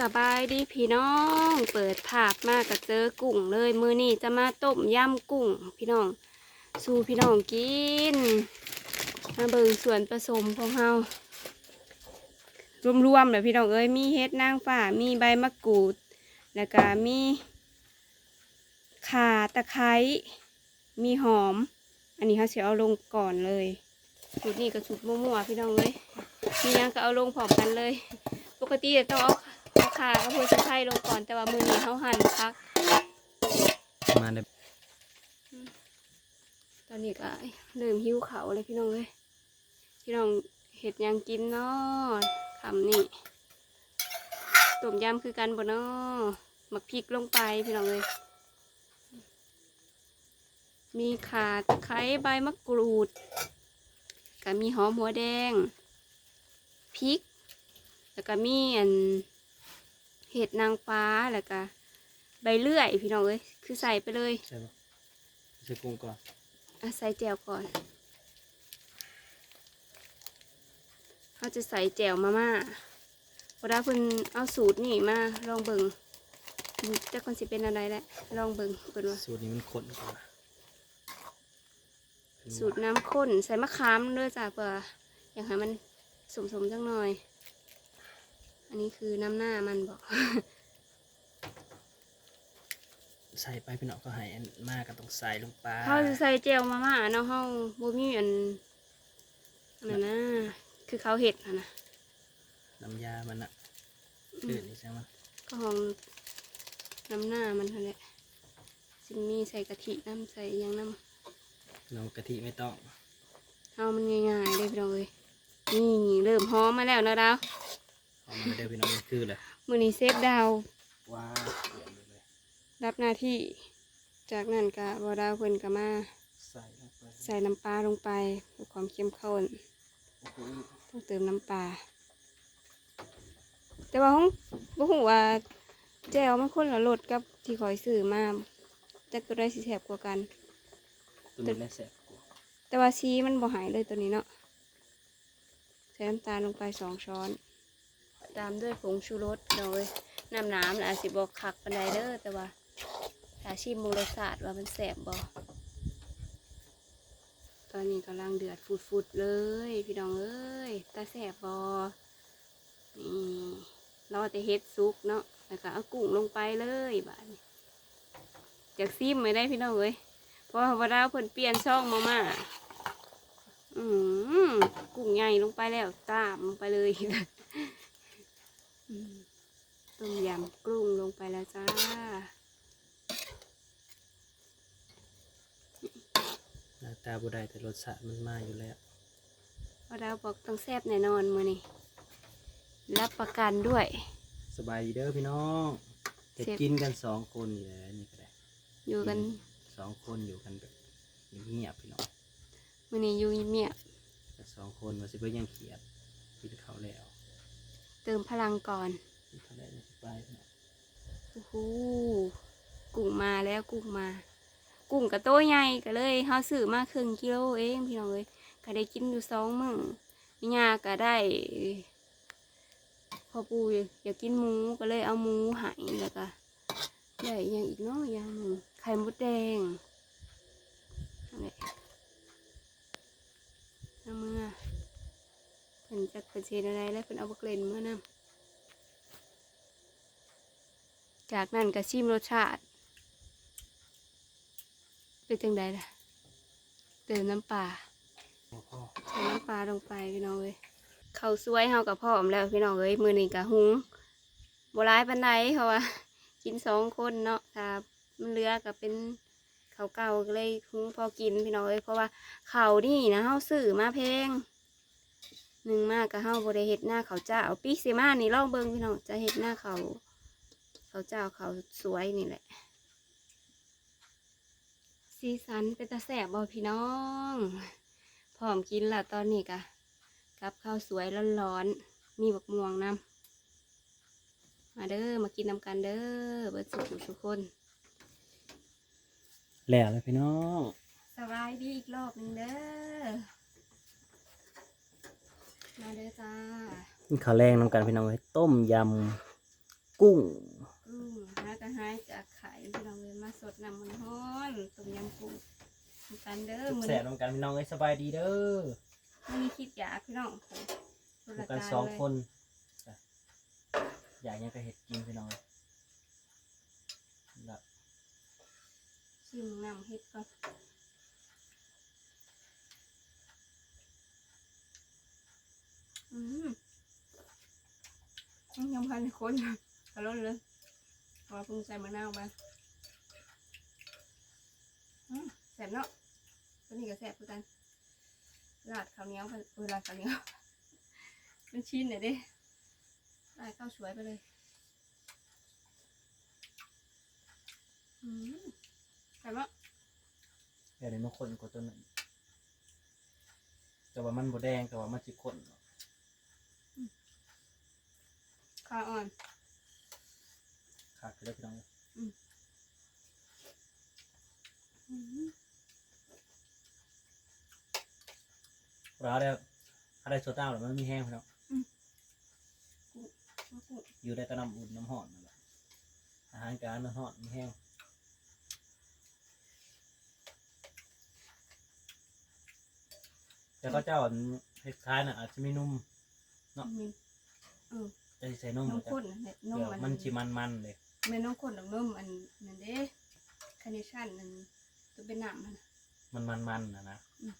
สบายดีพี่น้อง เปิดภาพมากกับเจอกุ้งเลยมือนี้จะมาต้มยำกุ้ง พี่น้อง สู่พี่น้องกิน มาเบิ่งส่วนผสมของเฮารวมๆเลยพี่น้องเอ้ยมีเฮ็ดนางฟ้ามีใบมะกรูด แล้วก็มีข่าตะไคร้มีหอม อันนี้เขาเสียเอาลงก่อนเลยสูตรนี้ก็สูตรมั่วๆพี่น้องเอ้ยมียังก็เอาลงพร้อมกันเลย ปกติจะต้องเอา ข่ากับหัวสะไคร้ลงก่อนแต่ว่ามือนี้เขาหั่นพัก มาได้ตอนนี้ก็เริ่มหิวเขาวเลยพี่น้องเลยพี่น้องเห็ดหยังกินเนาะคำนี่ต้มยำคือกันบ่เนาะหมักพริกลงไปพี่น้องเลยมีข่าตะไคร้ใบมะกรูดก็มีหอมหัวแดงพริก แล้วก็มีอัน เห็ดนางฟ้าแล้วก็ใบเลื่อยพี่น้องเอ้ยคือใส่ไปเลยใช่ปะใช่กุ้งก่อนอะใส่แจ่วก่อนเขาจะใส่แจ่วมาม่าพอได้เพิ่นเอาสูตรนี่มาลองเบิงจะคนสิเป็นอะไรแหละลองเบิงเพิ่นว่าสูตรนี้มันข้นกว่าสูตรน้ำข้นใส่มะขามด้วยจ้ะเพื่ออยากให้มันสมสมๆจังหน่อย อันนี้คือน้ำหน้ามันบอกใส่ไปพี่น้องก็ให้อันมากก็ต้องใส่ลงไปเขาจะใส่แจ่วมาม่าเนาะเขาบ่มีอันอันนั้นนะคือเขาเห็ดอะนะน้ำยามันอะคือนี่ใช่ไหมก็ของน้ำหน้ามันเท่านั้นแหละซิมมีใส่กะทิน้ำใส่หยังน้เรากะทิไม่ต้องำเอามันง่ายๆเลยพี่น้องเอ้ยนี่เริ่มหอมมาแล้วนะดาว เอามาเด้อพี่น้องมันคือเลยมือนี้เซฟดาวว้าวเยี่ยมเลยรับหน้าที่จากนั้นก็บอดาวเพิ่นก็มาใส่ลงไปใส่น้ำปลาลงไปเพื่อความเข้มข้นโอ้โหต้องเติมน้ำปลาแต่ว่าห้องบ่ฮู้ว่าแจ่วมันคนละรสกับที่คอยซื้อมาจักตัวได้สิแซ่บกว่ากัน ตัวนี้แหละแสบกว่าแต่ว่าซีมันบ่หายเลยตัวนี้เนาะใส่น้ำตาลลงไปสองช้อน ตามด้วยผงชูรสเลยน้ำน้ำอาจสิบอกคักปันไดเด้อแต่ว่าถ้าชิมมูรสชาติว่ามันแสบบ่ตอนนี้กำลังเดือดฟุดๆเลย พี่น้องเอ้ยตาแสบบ่นี่รอแต่เฮ็ดซุกเนาะแล้วก็เอากุ้งลงไปเลยบาดนี้จากซิมไม่ได้พี่น้องเอ้ยเพราะว่าดาเพิ่นเปลี่ยนช่องมามาอืมกุ้งใหญ่ลงไปแล้วตามลงไปเลย ต้มยำกุ้งลงไปแล้วจ้า หน้าตาบุได้แต่รสชาติมันมาอยู่แล้วพอดาวบอกต้องแซ่บแน่นอนมือนี่รับประกันด้วย สบายดีเด้อพี่น้องเห็ดเสพกินกันสองคนอยู่แล้วนี่ก็ได้อยู่กันสองคนอยู่กันแบบเงียบๆพี่น้องมือนี้อยู่เมียบแต่สองคนว่าสิเพื่ยังเขียดกินข้าวแล้ว เติมพลังก่อนโอ้โหกุ้งมาแล้วกุ้งมา กุ้งกับโตใหญ่ก็เลยเฮาซื้อมาครึ่งกิโลเองพี่น้องเอ้ยก็ได้กินอยู่สองมื้อยาก็ได้พอปูอยากกินหมูก็เลยเอาหมูหายแล้วก็ได้อหยังอีกเนาะอย่างไข่มดแดงนั่นแหละเอามื่อ เพิ่นจักเพิ่นเฮ็ดอะไรแล้วเพิ่นเอาบักเลนเมื่อนำจากนั้นก็ชิมรสชาติ เป็นจังใดล่ะเติมน้ำปลาใส่น้ำปลาลงไปพี่น้องเอ้ยข้าวสวยเฮากับพ่อมแล้วพี่น้องเอ้ยมือนี้กะหุงโบร้ายปันไดเพราะว่ากินสองคนเนาะถ้ามันเลือก็เป็นข้าวเก่าก็เลยหุงพอกินพี่น้องเอ้ยเพราะว่าข้าวนี่นะเฮาซื้อมาแพง หนึ่งมากก็เฮาบ่ได้เฮ็ดหน้าข้าวเจ้าปีสิมานี่ลองเบิ่งพี่น้องจะเฮ็ดหน้าข้าวข้าวเจ้าข้าวสวยนี่แหละ สีสันเป็นตาแสบบ่พี่น้องพร้อมกินและตอนนี้กะกับข้าวสวยร้อนๆมีบักม่วงนำมาเด้อมากินนำกันเด้อเบิดสุขทุกคนแล้วเลยพี่น้องสบายดีอีกรอบหนึ่งเด้อ มาเด้อจ้ากินข้าวแรงน้ำกันพี่น้องให้ต้มยกุ้งกุ้งหากระหายจากไข่พี่น้องเลยมาสดน้ำมันฮ้อนต้มยำกุ้งทำกันเด้อมื้อแสนี้บนำกันพี่น้องเอ้ยสบายดีเด้อมื้อนี้คิดอยากพี่น้องโอ้อยู่กันสองคนจ้ะอยากยังก็เห็ดกินพี่น้องเอ้ยละชิมน้ำเฮ็ดก่อนอืมยังพั นคนกระล้นเลยพอเพิ่งใส่มะนาวไปแสบเนาะตัวนี้ก็แสบคือกันราดข้าวเหนียวไปเออราดข้าวเหนียวเป็นชิ้นหน่อยดิราดข้าวสวยไปเลยอืมแสบเนาะเดี๋ยวนี้มันคนกว่าตัวนั้นแต่ว่ามันบดแดงแต่ว่ามันสิข้น ข้าวอ่อน ขาดไปเลยพี่น้องเอ้ยอืมเราได้อะไรโซดาหรือมันมีแห้งพี่น้องมะกรูดอยู่ได้ก็น้ำอุ่นน้ำห่อนนั่นแหละอาหารการน้ำห่อนมีแห้งแต่ก็เจ้าอันคล้ายๆน่ะอาจจะไม่นุ่มเนาะมีเออ จะใส่นุ่มนมจ้ะข้นน่ะเนี่ยนมเดี๋ยวมันมันชิมันๆเลยแม่นมข้นดอกนมอันนั่นเด้คาร์เนชั่นนั่นตัวเป็นน้ำมันน่ะ มันมันมันๆนะนะอืม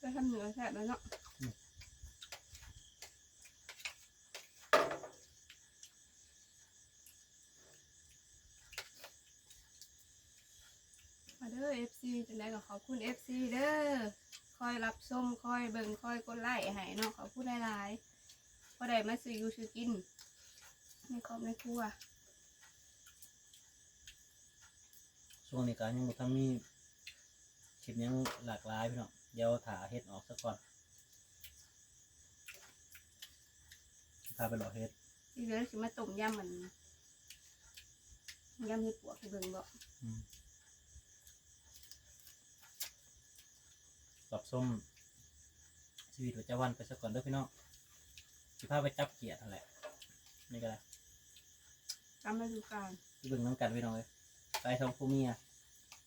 ก็ทำเหนือแซ่บแล้วเนาะมาเด้ อ FC จังไดก็ขอบคุณ FC เด้อคอยรับชมคอยเบิ่งคอยกดไลค์ให้เนาะขอบคุณหลายๆพอได้มาซื้ออยู่ซื้อกินในครอบในครัวช่วงนี้ก็ยังบ่ทันมีคลิปยังหลากหลายพี่น้องเดี๋ยวถาเฮ็ดออกซะก่อนพาไปหล่อเฮ็ดที่เหลือสิมาต้มยำมันยำเห็ดปวกให้เบิ่งบ่อืม รับส้มชีวิตประจำวันไปซะก่อนเด้อพี่น้องสิพาไปจับเกียรตินั่นแหละนี่ก็ได้ตามฤดูกาลที่เบิ่งน้ำกันพี่น้องเลยไปสองผู้เมีย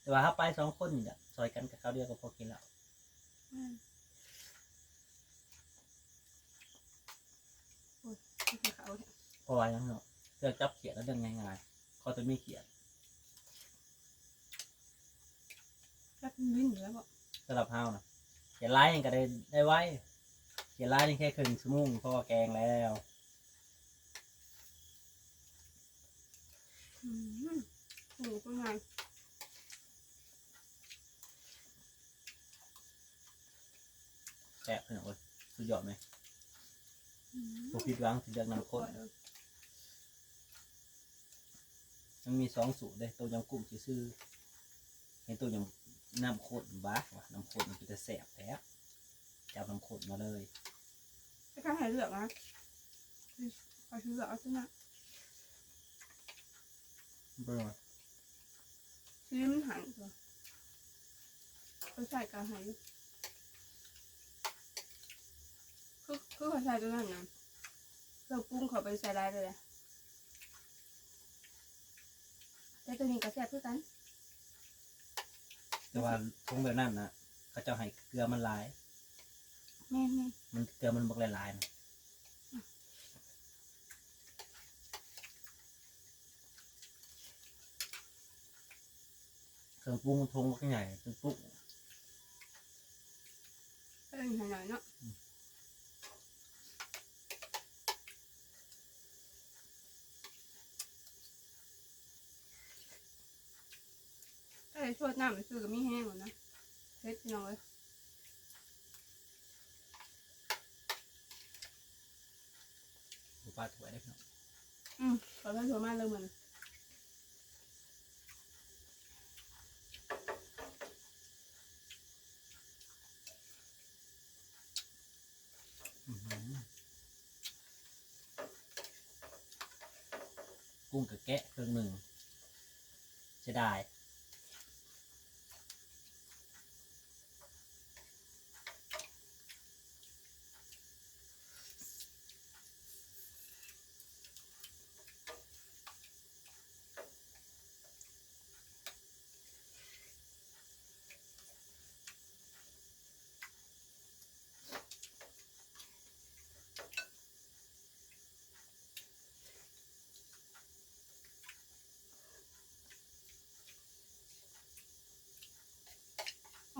แต่ว่าถ้าไปสองคนนี่จะซอยกันกับเขาวเดียวก็พอกินแล้วอืมโอ้ยนี่คือเขาเนี่ยเพราะว่าอยังเนาะเรื่องจับเขียดแล้วเรื่องง่ายๆเขาจะไม่เขียดรับมิ้นอยู่แล้วบ่สำหรับเฮานะเขียนไล่ก็ได้ได้ไว้ เขียนไล่นี่แค่ครึ่งชั่วโมงเพราะว่าแกงแล้วอืมโอ้โหเป็นไงแซ่บพี่น้องเลยสุดยอดไหมอืมพวกพี่ร้างสิเลือกน้ำข้นมันมีสองสูตรเลยตัวยำกุ้งซื่อๆเห็นตัวยำ น้ำข้นบ้าว่ะน้ำข้นมันจะแซ่บแท้จับน้ำข้นมาเลยไม่กล้าให้เลือกนะขอชื่อเลือกเอาชนะเบิ่งว่าชีวิตมันหันตัวเขาใส่กลางหายอยู่คือคือเขาใส่ตัวนั้นนะเครื่องปรุงเขาไปใส่ได้เลยอะแต่ตัวนี้ก็แซ่บเพื่อกัน แต่ว่าทงแบบนั้นนะเขาเจะให้เกลือมันหลาย แม่แม่มันเกลือมันบอกหลายๆนะเครื่องปรุงทงก็ใหญ่เป็นปุ๊บเอ้ยหน่อยๆเนาะเอ้ชวดน้ำไปซื้อกับมีแห้งก่อนนะเฮ็ดพี่น้องเลยหมูปลาถวยได้พี่น้องอืมขอเพิ่มถั่วมากเลยเหมือนกุ้งกับแกะเครื่องหนึ่งจะได้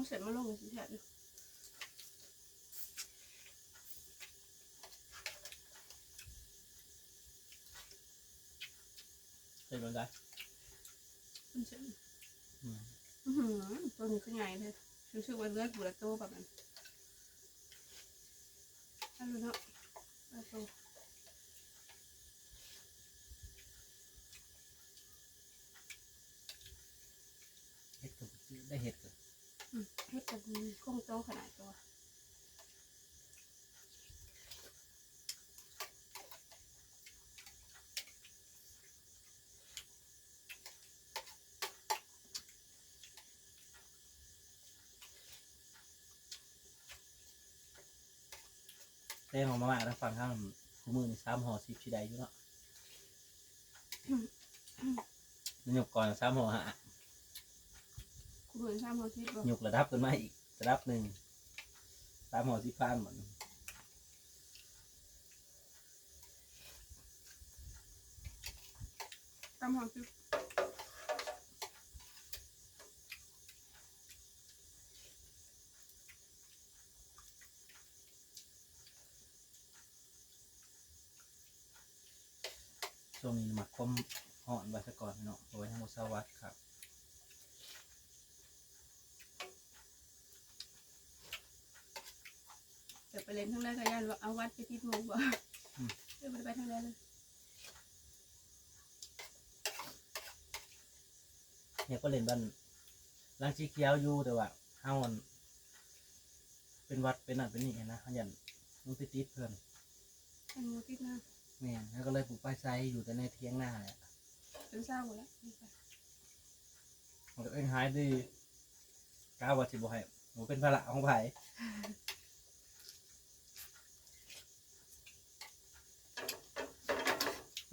เสร็จมาลงกันสิแทบเลยเป็นยังไงมันเสร็จอืมอื้อหือตัวนี้ก็ใหญ่เลยรู้สึกว่าเลือดบุระโตแบบนั้นเอันนี้เนาะเอาโต เห็ดกับได้เห็ดกับ อืมเฮ็ดกับ คงโตขนาดตัวเต้ของมาม่าแล้วฟังข้างคู่มือนี่สามห่อสิบชีใดอยู่เนาะมันหยกก่อนสามห่อฮะ คุณเห็นซ้ำเขาคิดบ่หยกระดับกันมาอีก ระดับหนึ่งสามห่อสิบพันหมดซ้ำเขาคิดช่วงนี้หมักคมห่อนไว้ซะก่อนเนาะเอาไว้ทั้งหมดสวัสดครับ เดี๋ยวไปเล่นทั้งแรกก็ยันว่าเอาวัดไปที่หมู่บ่เดี๋ยวบ่ไปทางแรกเลยเนี่ยก็เล่นบ้านลังชีเขียวอยู่แต่ว่าเฮามันเป็นวัดเป็นนั่นเป็นนี่นะเขายันมันไปติดเพื่อนทางหมู่ติดนะแม่นแล้วก็เลยปลูกป้ายไซอยู่แต่ในเทียงหน้าเนี่ยเป็นเศร้าหมดแล้วนี่ค่ะมันก็เอ้ยหายดีกล้าว่าสิบ่ให้หมูเป็นภาระของไผ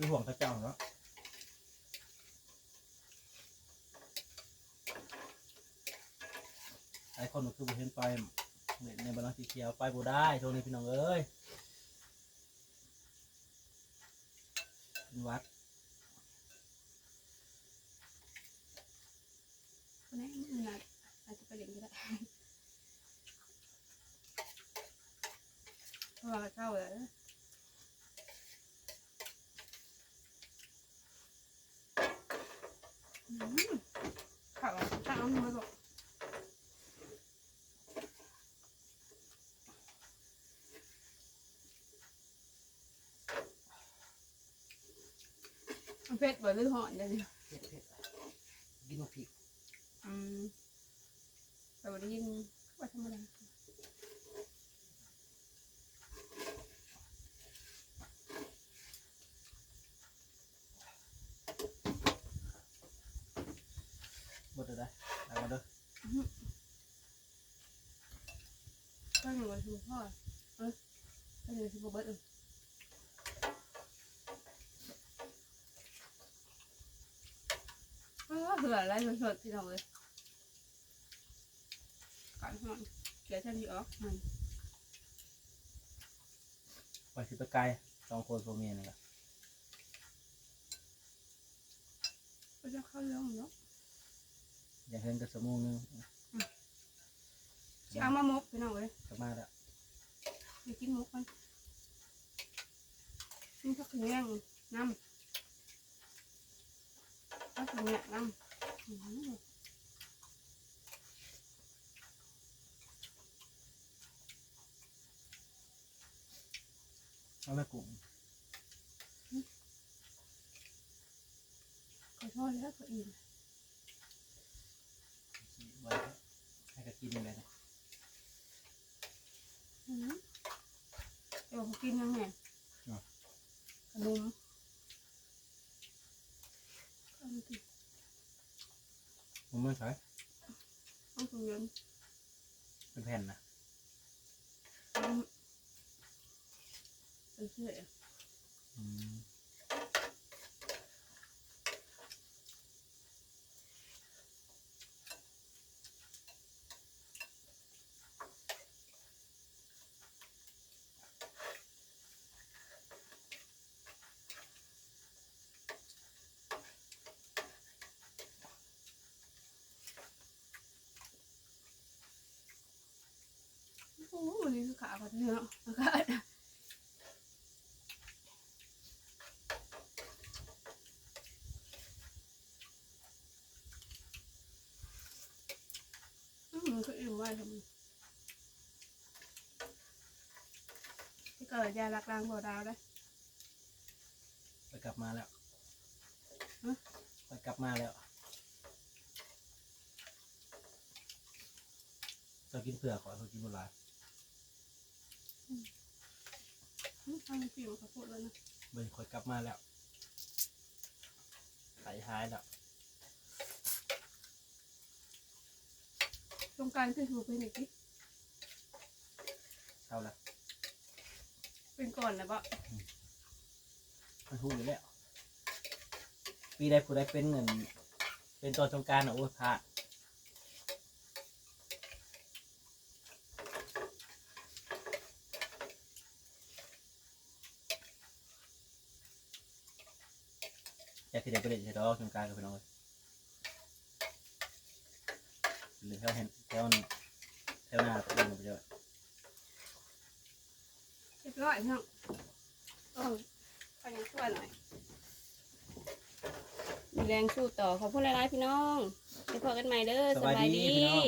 คือห่วงพระเจ้าเนาะหลายคนก็คือบ่เห็นไปเล่นในบาลังสีเขียวไปบ่ได้ช่วงนี้พี่น้องเอ้ยเป็นวัด คนนี้มือหนักอาจจะไปเล่นก็ได้เพราะว่าเจ้าเลยอืมข้าวตั้งเอามือบอกมัน เผ็ดบ่หรือหอนเลยเนี่ยเผ็ดเผ็ดกินมาผิดอืมแต่วันนี้ว่าธรรมดาหมดเลยได้เอามาเด้อก็หนูวันที่พ่อเออก็เลยที่พ่อเบิร์ดเออ เออเหืออะไรสดๆที่เราเลยการหอนเกลียดจะดีออกมันไปสิไปไกลสองคนโฟเมียนี่ก็ก็จะเข้าเรื่องเนาะอยากเห็นกับสมูนึงจะเอามามุกพี่น้องเลยกลับมาแล้วไปกินมุกมันนี่ก็คือแย่งน้ำ ก็คือเนี่ยน้ำเอาแม่กุ้งขอโทษแล้วก็อิ่มไว้ให้ก็กินอะไรนะอืมเดี๋ยวกินยังไงขนมก็ไม่กิน มันไม่ใช่ต้องถุงเงินเป็นแผ่นนะอืมเป็นเสื้ออืม โอ้วันนี้คือขาแบบเนื้ออากาศอืมคืออิ่มว่าทำไมที่เกิดยาลักลางบ่อดาวได้ไปกลับมาแล้วไปกลับมาแล้วเรากินเผือกก่อนเรากินโบราณอืม ทางผิวเขาพูดแล้วนะเบิ่งคอยกลับมาแล้วไข่หายแล้วตรงกลารคือถูกเป็นอีกทีเข้าแล้วเป็นก่อนแล้วปะมันหูอยู่แล้ว ปีใดผู้ใดเป็นเงิน เป็นตอนสงกรารอะโอ้ยพลา ดอยากที่เด็กไปเล่นใช่ดอกสงกรารกับพี่น้องเลยหรือแถวเห็นแถวนี้แถวหน้าตัวเองไปเยอะเรียบร้อยพี่น้องเออไปยังช่วยหน่อยมีแรงสู้ต่อขอบคุณหลายๆพี่น้องไปพบกันใหม่เด้อสบายดีพี่น้อง